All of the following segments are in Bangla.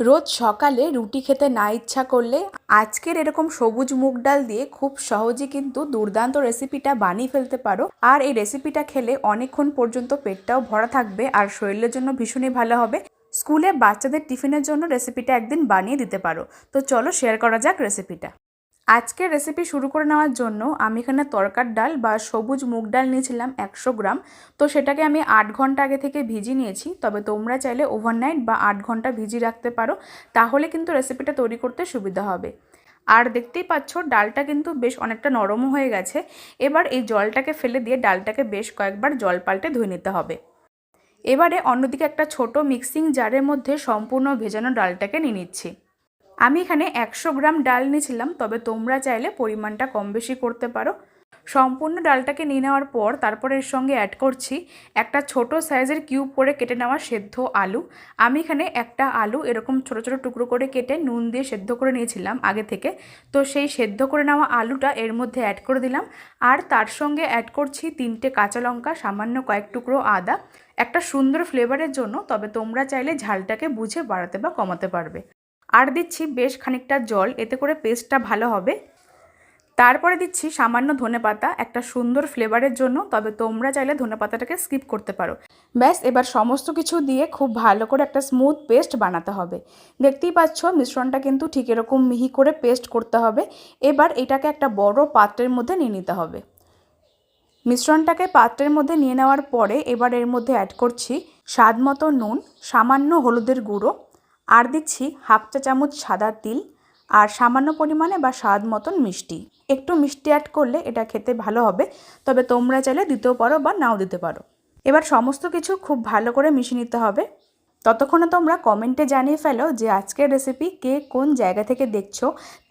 রোজ সকালে রুটি খেতে না ইচ্ছা করলে আজকের এরকম সবুজ মুগ ডাল দিয়ে খুব সহজে কিন্তু দুর্দান্ত রেসিপিটা বানিয়ে ফেলতে পারো। আর এই রেসিপিটা খেলে অনেকক্ষণ পর্যন্ত পেটটাও ভরা থাকবে আর শরীরের জন্য ভীষণই ভালো হবে। স্কুলে বাচ্চাদের টিফিনের জন্য রেসিপিটা একদিন বানিয়ে দিতে পারো। তো চলো শেয়ার করা যাক রেসিপিটা। আজকের রেসিপি শুরু করে নেওয়ার জন্য আমি এখানে তরকার ডাল বা সবুজ মুগ ডাল নিয়েছিলাম একশো গ্রাম। তো সেটাকে আমি আট ঘণ্টা আগে থেকে ভিজিয়ে নিয়েছি। তবে তোমরা চাইলে ওভারনাইট বা আট ঘণ্টা ভিজিয়ে রাখতে পারো। তাহলে কিন্তু রেসিপিটা তৈরি করতে সুবিধা হবে। আর দেখতেই পাচ্ছ, ডালটা কিন্তু বেশ অনেকটা নরমও হয়ে গেছে। এবার এই জলটাকে ফেলে দিয়ে ডালটাকে বেশ কয়েকবার জল পাল্টে ধুয়ে নিতে হবে। এবারে অন্যদিকে একটা ছোট মিক্সিং জারের মধ্যে সম্পূর্ণ ভেজানো ডালটাকে নিয়ে নিচ্ছি। আমি এখানে একশো গ্রাম ডাল নিয়েছিলাম তবে তোমরা চাইলে পরিমাণটা কম বেশি করতে পারো। সম্পূর্ণ ডালটাকে নিয়ে নেওয়ার পর তারপর এর সঙ্গে অ্যাড করছি একটা ছোট সাইজের কিউব করে কেটে নেওয়া সেদ্ধ আলু। আমি এখানে একটা আলু এরকম ছোট ছোট টুকরো করে কেটে নুন দিয়ে সেদ্ধ করে নিয়েছিলাম আগে থেকে। তো সেই সেদ্ধ করে নেওয়া আলুটা এর মধ্যে অ্যাড করে দিলাম। আর তার সঙ্গে অ্যাড করছি তিনটে কাঁচা লঙ্কা, সামান্য কয়েক টুকরো আদা। একটা সুন্দর ফ্লেভারের জন্য, তবে তোমরা চাইলে ঝালটাকে বুঝে বাড়াতে বা কমাতে পারবে। আর দিচ্ছি বেশ খানিকটা জল, এতে করে পেস্টটা ভালো হবে। তারপরে দিচ্ছি সামান্য ধনে পাতা একটা সুন্দর ফ্লেভারের জন্য, তবে তোমরা চাইলে ধনে পাতাটাকে স্কিপ করতে পারো। ব্যাস, এবার সমস্ত কিছু দিয়ে খুব ভালো করে একটা স্মুথ পেস্ট বানাতে হবে। দেখতেই পাচ্ছ, মিশ্রণটা কিন্তু ঠিক এরকম মিহি করে পেস্ট করতে হবে। এবার এটাকে একটা বড় পাত্রের মধ্যে নিয়ে নিতে হবে। মিশ্রণটাকে পাত্রের মধ্যে নিয়ে নেওয়ার পরে এবার এর মধ্যে অ্যাড করছি স্বাদ মতো নুন, সামান্য হলুদের গুঁড়ো আর দিচ্ছি হাফ চা চামচ সাদা তিল আর সামান্য পরিমাণে বা স্বাদ মতন মিষ্টি। একটু মিষ্টি অ্যাড করলে এটা খেতে ভালো হবে, তবে তোমরা চাইলে দিতেও পারো বা নাও দিতে পারো। এবার সমস্ত কিছু খুব ভালো করে মিশিয়ে নিতে হবে। ততক্ষণে তোমরা কমেন্টে জানিয়ে ফেলো যে আজকের রেসিপি কে কোন জায়গা থেকে দেখছ।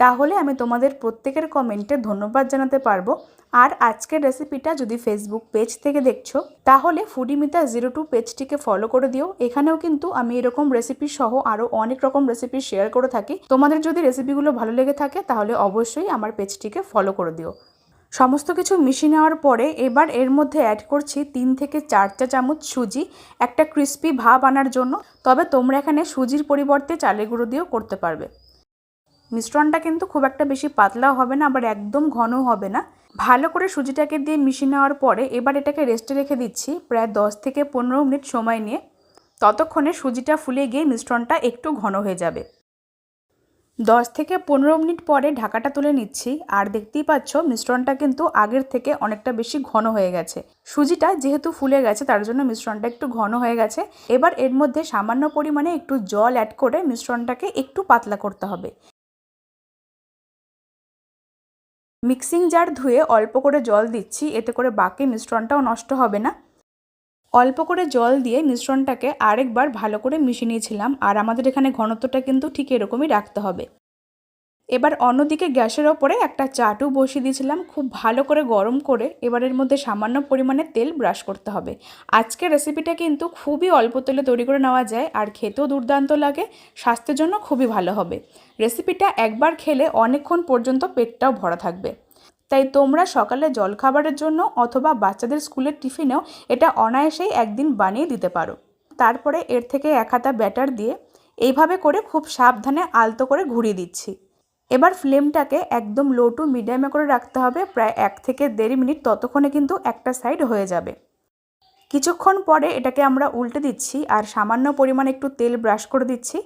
তাহলে আমি তোমাদের প্রত্যেকের কমেন্টে ধন্যবাদ জানাতে পারব। আর আজকের রেসিপিটা যদি ফেসবুক পেজ থেকে দেখছ, তাহলে ফুডিমিতা জিরো টু পেজটিকে ফলো করে দিও। এখানেও কিন্তু আমি এরকম রেসিপি সহ আরও অনেক রকম রেসিপি শেয়ার করে থাকি। তোমাদের যদি রেসিপিগুলো ভালো লেগে থাকে, তাহলে অবশ্যই আমার পেজটিকে ফলো করে দিও। সমস্ত কিছু মিশিয়ে নেওয়ার পরে এবার এর মধ্যে অ্যাড করছি তিন থেকে চার চা চামচ সুজি, একটা ক্রিস্পি ভাব আনার জন্য। তবে তোমরা এখানে সুজির পরিবর্তে চালের গুঁড়ো দিয়েও করতে পারবে। মিশ্রণটা কিন্তু খুব একটা বেশি পাতলাও হবে না, আবার একদম ঘনও হবে না। ভালো করে সুজিটাকে দিয়ে মিশিয়ে নেওয়ার পরে এবার এটাকে রেস্টে রেখে দিচ্ছি প্রায় দশ থেকে পনেরো মিনিট সময় নিয়ে। ততক্ষণে সুজিটা ফুলে গিয়ে মিশ্রণটা একটু ঘন হয়ে যাবে। দশ থেকে পনেরো মিনিট পরে ঢাকাটা তুলে নিচ্ছি। আর দেখতেই পাচ্ছ, মিশ্রণটা কিন্তু আগের থেকে অনেকটা বেশি ঘন হয়ে গেছে। সুজিটা যেহেতু ফুলে গেছে, তার জন্য মিশ্রণটা একটু ঘন হয়ে গেছে। এবার এর মধ্যে সামান্য পরিমাণে একটু জল অ্যাড করে মিশ্রণটাকে একটু পাতলা করতে হবে। মিক্সিং জার ধুয়ে অল্প করে জল দিচ্ছি, এতে করে বাকি মিশ্রণটাও নষ্ট হবে না। অল্প করে জল দিয়ে মিশ্রণটাকে আরেকবার ভালো করে মিশিয়ে নিয়েছিলাম, আর আমাদের এখানে ঘনত্বটা কিন্তু ঠিক এরকমই রাখতে হবে। এবার অন্যদিকে গ্যাসের ওপরে একটা চাটু বসিয়ে দিয়েছিলাম, খুব ভালো করে গরম করে এবারের মধ্যে সামান্য পরিমাণে তেল ব্রাশ করতে হবে। আজকের রেসিপিটা কিন্তু খুবই অল্প তেলে তৈরি করে নেওয়া যায়, আর খেতেও দুর্দান্ত লাগে, স্বাস্থ্যের জন্য খুবই ভালো হবে। রেসিপিটা একবার খেলে অনেকক্ষণ পর্যন্ত পেটটাও ভরা থাকবে। তাই তোমরা সকালে জলখাবারের জন্য অথবা বাচ্চাদের স্কুলের টিফিনেও এটা অনায়াসেই একদিন বানিয়ে দিতে পারো। তারপরে এর থেকে এক হাতা ব্যাটার দিয়ে এইভাবে করে খুব সাবধানে আলতো করে ঘুরিয়ে দিচ্ছি। এবার ফ্লেমটাকে একদম লো টু মিডিয়ামে করে রাখতে হবে, প্রায় এক থেকে দেড় মিনিট ততক্ষণে কিন্তু একটা সাইড হয়ে যাবে। কিছুক্ষণ পরে এটাকে আমরা উল্টে দিচ্ছি আর সামান্য পরিমাণে একটু তেল ব্রাশ করে দিচ্ছি।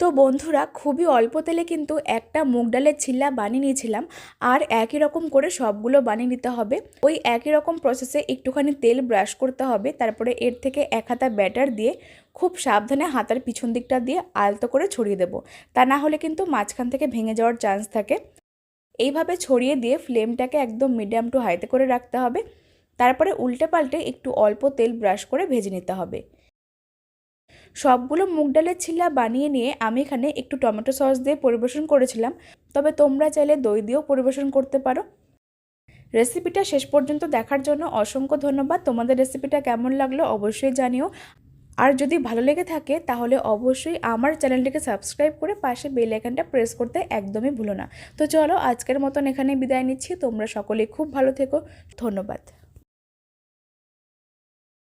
তো বন্ধুরা, খুবই অল্প তেলে কিন্তু একটা মুগ ডালের ছিল্লা বানিয়ে নিয়েছিলাম। আর একই রকম করে সবগুলো বানিয়ে নিতে হবে। ওই একই রকম প্রসেসে একটুখানি তেল ব্রাশ করতে হবে। তারপরে এর থেকে এক হাতা ব্যাটার দিয়ে খুব সাবধানে হাতার পিছন দিকটা দিয়ে আলতো করে ছড়িয়ে দেব। তা না হলে কিন্তু মাঝখান থেকে ভেঙে যাওয়ার চান্স থাকে। এইভাবে ছড়িয়ে দিয়ে ফ্লেমটাকে একদম মিডিয়াম টু হাইতে করে রাখতে হবে। তারপরে উল্টে পাল্টে একটু অল্প তেল ব্রাশ করে ভেজে নিতে হবে। সবগুলো মুগ ডালের ছিলা বানিয়ে নিয়ে আমি এখানে একটু টমেটো সস দিয়ে পরিবেশন করেছিলাম। তবে তোমরা চাইলে দই দিয়েও পরিবেশন করতে পারো। রেসিপিটা শেষ পর্যন্ত দেখার জন্য অসংখ্য ধন্যবাদ। তোমাদের রেসিপিটা কেমন লাগল অবশ্যই জানিও। আর যদি ভালো লেগে থাকে, তাহলে অবশ্যই আমার চ্যানেলটিকে সাবস্ক্রাইব করে পাশে বেল আইকনটা প্রেস করতে একদমই ভুলো না। তো চলো, আজকের মতন এখানে বিদায় নিচ্ছি। তোমরা সকলে খুব ভালো থেকো। ধন্যবাদ।